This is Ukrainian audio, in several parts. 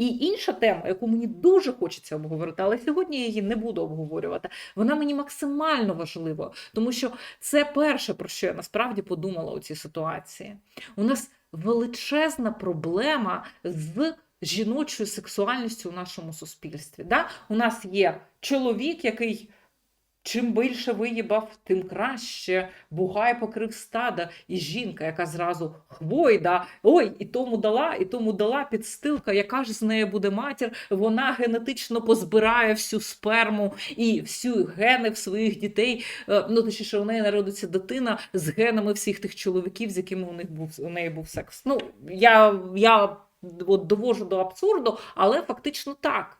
І інша тема, яку мені дуже хочеться обговорити, але сьогодні я її не буду обговорювати. Вона мені максимально важлива, тому що це перше, про що я насправді подумала у цій ситуації. У нас величезна проблема з жіночою сексуальністю у нашому суспільстві. Да? У нас є чоловік, який. Чим більше виїбав, тим краще. Бугай покрив стада, і жінка, яка зразу хвойда, ой, і тому дала, і тому дала підстилка, яка ж з нею буде матір. Вона генетично позбирає всю сперму і всю гени в своїх дітей. Е, Ну, точніше, у неї народиться дитина з генами всіх тих чоловіків, з якими у них був у неї був секс. Ну, я, я от довожу до абсурду, але фактично так.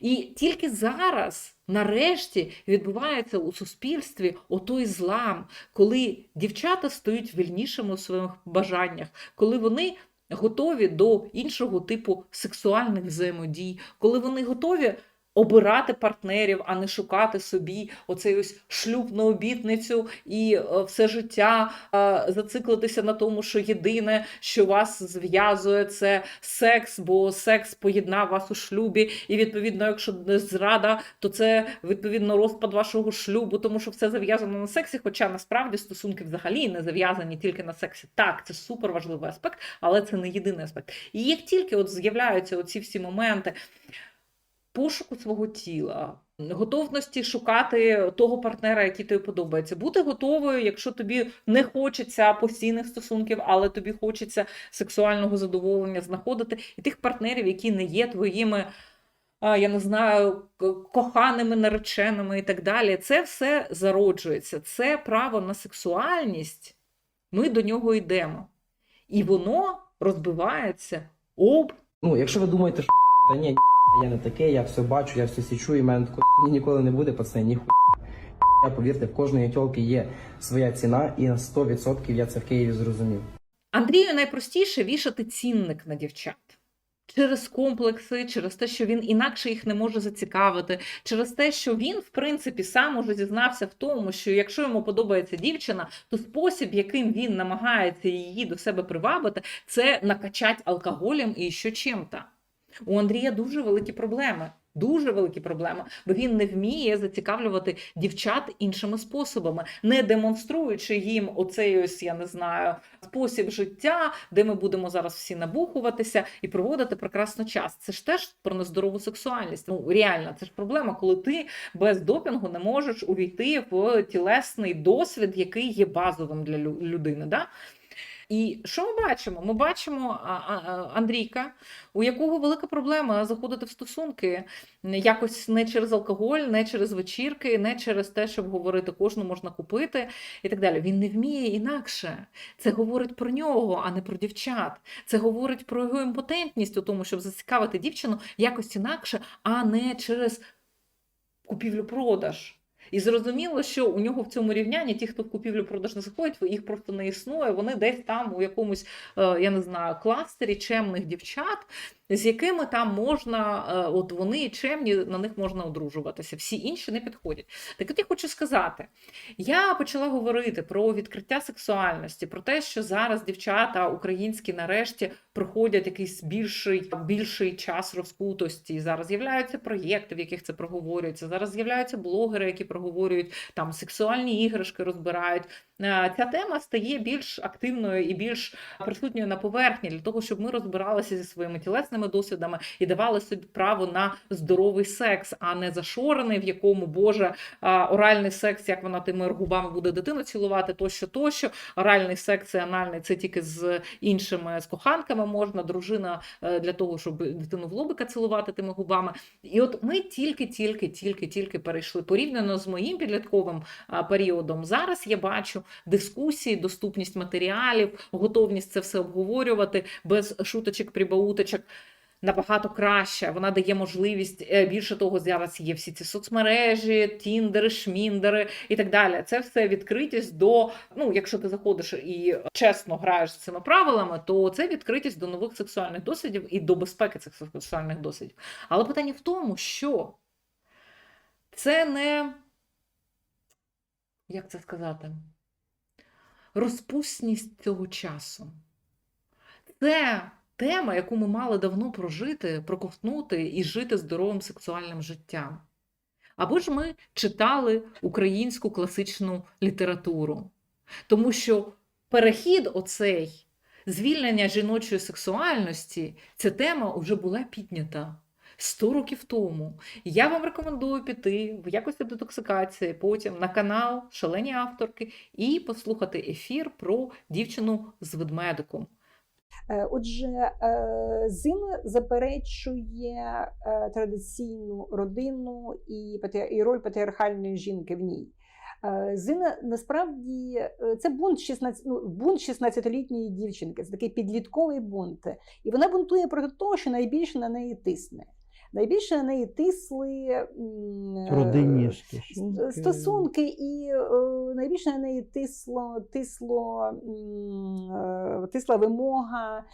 І тільки зараз, нарешті, відбувається у суспільстві отой злам, коли дівчата стають вільнішими у своїх бажаннях, коли вони готові до іншого типу сексуальних взаємодій, коли вони готові обирати партнерів, а не шукати собі оцей ось шлюбну обітницю і е, все життя е, зациклитися на тому, що єдине, що вас зв'язує, це секс, бо секс поєднав вас у шлюбі, і відповідно, якщо не зрада, то це відповідно розпад вашого шлюбу, тому що все зав'язано на сексі. Хоча насправді стосунки взагалі не зав'язані тільки на сексі. Так, це супер важливий аспект, але це не єдиний аспект. І як тільки от з'являються оці всі моменти пошуку свого тіла. Готовності шукати того партнера, який тобі подобається, бути готовою, якщо тобі не хочеться постійних стосунків, але тобі хочеться сексуального задоволення знаходити і тих партнерів, які не є твоїми, я не знаю, коханими, нареченими і так далі. Це все зароджується. Це право на сексуальність. Ми до нього йдемо. І воно розбивається об Ну, якщо ви думаєте, що та ні, я не такий, я все бачу, я все січу, і мене такого ні ніколи не буде, пацани, ніхуя. Я повірте, в кожної тьолки є своя ціна, і на 100% я це в Києві зрозумів. Андрію найпростіше вішати цінник на дівчат. Через комплекси, через те, що він інакше їх не може зацікавити, через те, що він, в принципі, сам уже зізнався в тому, що якщо йому подобається дівчина, то спосіб, яким він намагається її до себе привабити, це накачати алкоголем і ще чим-то. У Андрія дуже великі проблеми. Дуже великі проблеми, бо він не вміє зацікавлювати дівчат іншими способами, не демонструючи їм оцей ось, я не знаю, спосіб життя, де ми будемо зараз всі набухуватися і проводити прекрасно час. Це ж теж про нездорову сексуальність. Ну реально, це ж проблема, коли ти без допінгу не можеш увійти в тілесний досвід, який є базовим для лю- людини. Да? І що ми бачимо? Ми бачимо Андрійка, у якого велика проблема заходити в стосунки якось не через алкоголь, не через вечірки, не через те, щоб говорити кожну можна купити і так далі. Він не вміє інакше. Це говорить про нього, а не про дівчат. Це говорить про його імпотентність у тому, щоб зацікавити дівчину якось інакше, а не через купівлю-продаж. І зрозуміло, що у нього в цьому рівнянні ті, хто в купівлю-продаж не заходять, їх просто не існує. Вони десь там у якомусь, е, я не знаю, кластері чемних дівчат, з якими там можна, е, от вони чемні, на них можна одружуватися. Всі інші не підходять. Так от я хочу сказати, я почала говорити про відкриття сексуальності, про те, що зараз дівчата українські нарешті проходять якийсь більший, більший час розкутості. Зараз з'являються проєкти, в яких це проговорюється. Зараз з'являються блогери, які проговорюють там сексуальні іграшки, розбирають. Е, Ця тема стає більш активною і більш присутньою на поверхні для того, щоб ми розбиралися зі своїми тілесними досвідами і давали собі право на здоровий секс, а не зашорений, в якому Боже оральний секс, як вона тими губами буде дитину цілувати, тощо, тощо. Оральний секс і анальний це тільки з іншими з коханками можна, дружина е, для того, щоб дитину в лобика цілувати тими губами. І от ми тільки, тільки, тільки, перейшли порівняно з моїм підлітковим періодом. Зараз я бачу дискусії, доступність матеріалів, готовність це все обговорювати без шуточок, прибауточок. Набагато краще, вона дає можливість е, більше того, зараз є всі ці соцмережі, тіндери, шміндери і так далі. Це все відкритість до ну, якщо ти заходиш і чесно граєш з цими правилами, то це відкритість до нових сексуальних досвідів і до безпеки цих сексуальних досвідів. Але питання в тому, що це не як це сказати, розпусність цього часу. Це тема, яку ми мали давно прожити, проковтнути і жити здоровим сексуальним життям. Або ж ми читали українську класичну літературу, тому що перехід оцей, звільнення жіночої сексуальності, ця тема вже була піднята 100 років тому. Я вам рекомендую піти в якості детоксикації потім на канал Шалені авторки і послухати ефір про дівчину з ведмедиком. Е, Отже, е, Зин заперечує е, традиційну родину і роль патріархальної жінки в ній. Зина насправді це бунт 16, ну, бунт 16-літньої дівчинки, це такий підлітковий бунт. І вона бунтує проти того, що найбільше на неї тисне. Найбільше на неї тисли м, е, Родинні стосунки. і е, найбільше на неї тисло, тисло, е, тисла вимога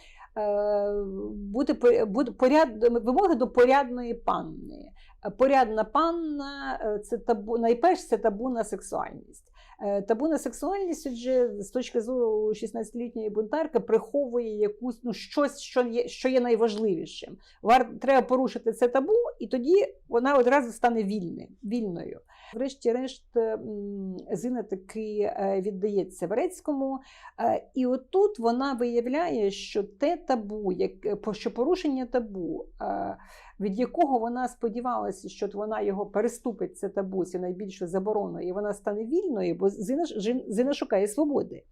бути, бути поряд, вимоги до порядної панни. Порядна панна це табу, найперше це табу на сексуальність. Е, Табу на сексуальність, отже, з точки зору 16-літньої бунтарки, приховує якусь ну, щось, що є, що є найважливішим. Вар, треба порушити це табу, і тоді вона одразу стане вільним, вільною. Врешті-решт, Зина таки е, віддається Верецькому, е, і отут вона виявляє, що те табу, як, що порушення табу, від якого вона сподівалася, що вона його переступить, це табу, це найбільшу заборону, і вона стане вільною, бо Зина, Зина шукає свободи.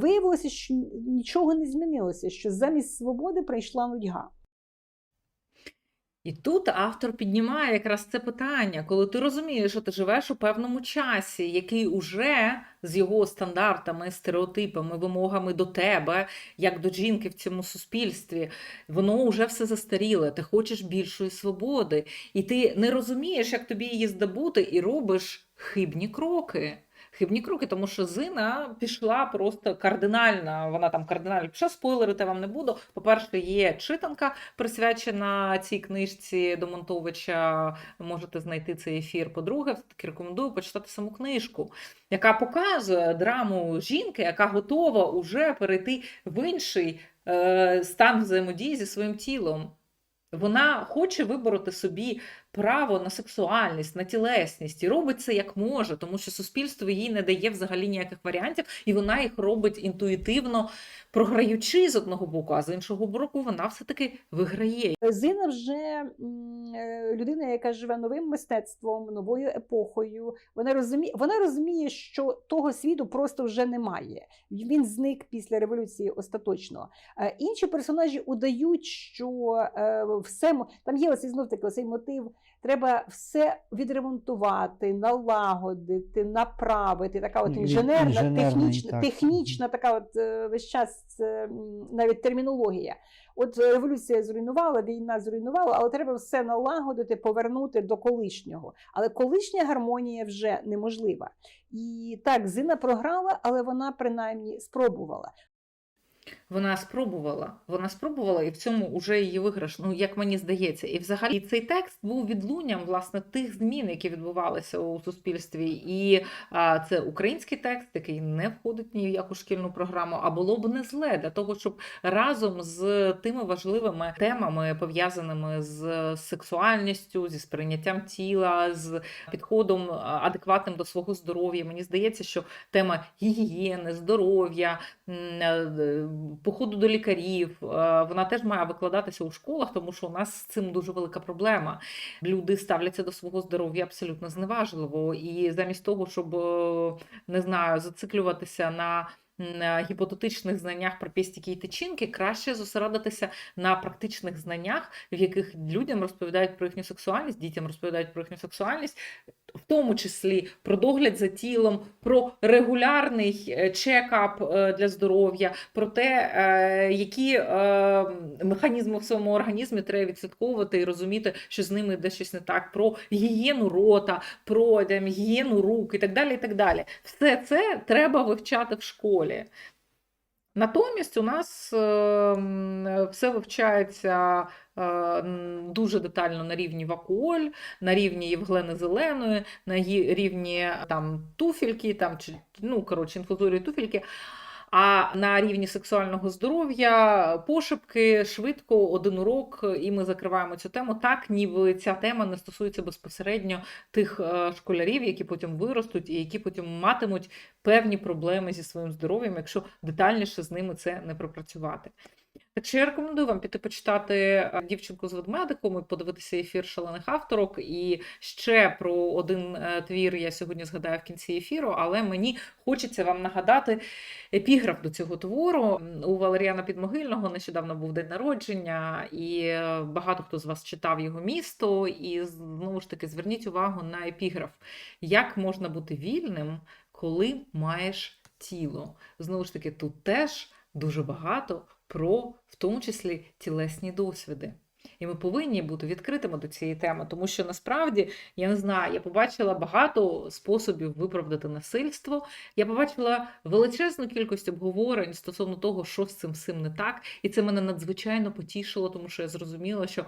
Виявилося, що нічого не змінилося, що замість свободи прийшла нудьга. І тут автор піднімає якраз це питання, коли ти розумієш, що ти живеш у певному часі, який уже з його стандартами, стереотипами, вимогами до тебе, як до жінки в цьому суспільстві, воно вже все застаріле. Ти хочеш більшої свободи, і ти не розумієш, як тобі її здобути, і робиш хибні кроки. Хибні кроки, тому що Зина пішла просто кардинально. Вона там кардинально пішла. Спойлерити вам не буду. По-перше, є читанка, присвячена цій книжці Домонтовича. Можете знайти цей ефір. По-друге, все-таки рекомендую почитати саму книжку, яка показує драму жінки, яка готова уже перейти в інший е, стан взаємодії зі своїм тілом. Вона хоче вибороти собі право на сексуальність, на тілесність і робить це як може, тому що суспільство їй не дає взагалі ніяких варіантів, і вона їх робить інтуїтивно, програючи з одного боку, а з іншого боку, вона все-таки виграє. Зина вже е, людина, яка живе новим мистецтвом, новою епохою. Вона розуміє, вона розуміє, що того світу просто вже немає. Він зник після революції остаточно. Е, Інші персонажі удають, що е, все там є оцей знов таки оцей мотив. Треба все відремонтувати, налагодити, направити. Така от Від- інженерна, технічна, так. технічна така от е, весь час е, навіть термінологія. От е, революція зруйнувала, війна зруйнувала, але треба все налагодити, повернути до колишнього. Але колишня гармонія вже неможлива. І так, Зина програла, але вона принаймні спробувала. Вона спробувала, вона спробувала, і в цьому вже її виграш, ну як мені здається. І взагалі цей текст був відлунням власне тих змін, які відбувалися у суспільстві. І а, це український текст, який не входить ні в яку шкільну програму, а було б не зле для того, щоб разом з тими важливими темами, пов'язаними з сексуальністю, зі сприйняттям тіла, з підходом адекватним до свого здоров'я. Мені здається, що тема гігієни, здоров'я. Походу до лікарів, е, вона теж має викладатися у школах, тому що у нас з цим дуже велика проблема. Люди ставляться до свого здоров'я абсолютно зневажливо. І замість того, щоб е, не знаю, зациклюватися на гіпотетичних знаннях про пістики і тичинки, краще зосередитися на практичних знаннях, в яких людям розповідають про їхню сексуальність, дітям розповідають про їхню сексуальність, в тому числі про догляд за тілом, про регулярний е, чекап е, для здоров'я, про те, е, які механізми в своєму організмі треба відслідковувати і розуміти, що з ними йде щось не так, про гігієну рота, про там, гігієну рук і так далі. і так далі. Все це треба вивчати в школі. Натомість у нас е, все вивчається дуже детально на рівні Вакуоль, на рівні Євглени Зеленої, на рівні там туфельки, там чи ну коротше інфузорії туфельки. А на рівні сексуального здоров'я пошепки швидко один урок, і ми закриваємо цю тему так, ніби ця тема не стосується безпосередньо тих е, школярів, які потім виростуть і які потім матимуть певні проблеми зі своїм здоров'ям, якщо детальніше з ними це не пропрацювати. Я рекомендую вам піти почитати е, дівчинку з ведмедиком і подивитися ефір шалених авторок. І ще про один е, твір я сьогодні згадаю в кінці ефіру, але мені хочеться вам нагадати епіграф до цього твору. У Валеріана Підмогильного нещодавно був день народження, і е, багато хто з вас читав його місто. І знову ж таки зверніть увагу на епіграф. Як можна бути вільним, коли маєш тіло? Знову ж таки, тут теж дуже багато про, в тому числі, тілесні досвіди. І ми повинні бути відкритими до цієї теми, тому що насправді я не знаю, я побачила багато способів виправдати насильство. Я побачила величезну кількість обговорень стосовно того, що з цим всім не так, і це мене надзвичайно потішило, тому що я зрозуміла, що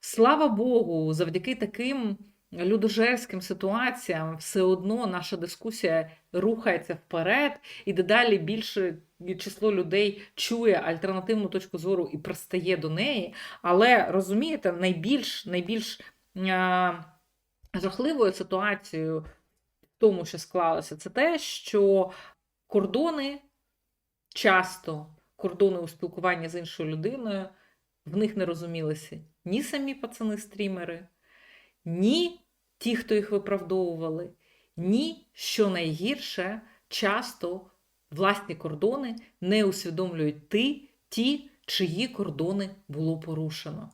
слава Богу, завдяки таким людожерським ситуаціям все одно наша дискусія рухається вперед, і дедалі більше число людей чує альтернативну точку зору і пристає до неї. Але розумієте, найбільш найбільш а, жахливою ситуацією в тому, що склалося, це те, що кордони часто, кордони у спілкуванні з іншою людиною, в них не розумілися ні самі пацани-стрімери, ні ті, хто їх виправдовували, ні, що найгірше, часто власні кордони не усвідомлюють ти, ті, чиї кордони було порушено.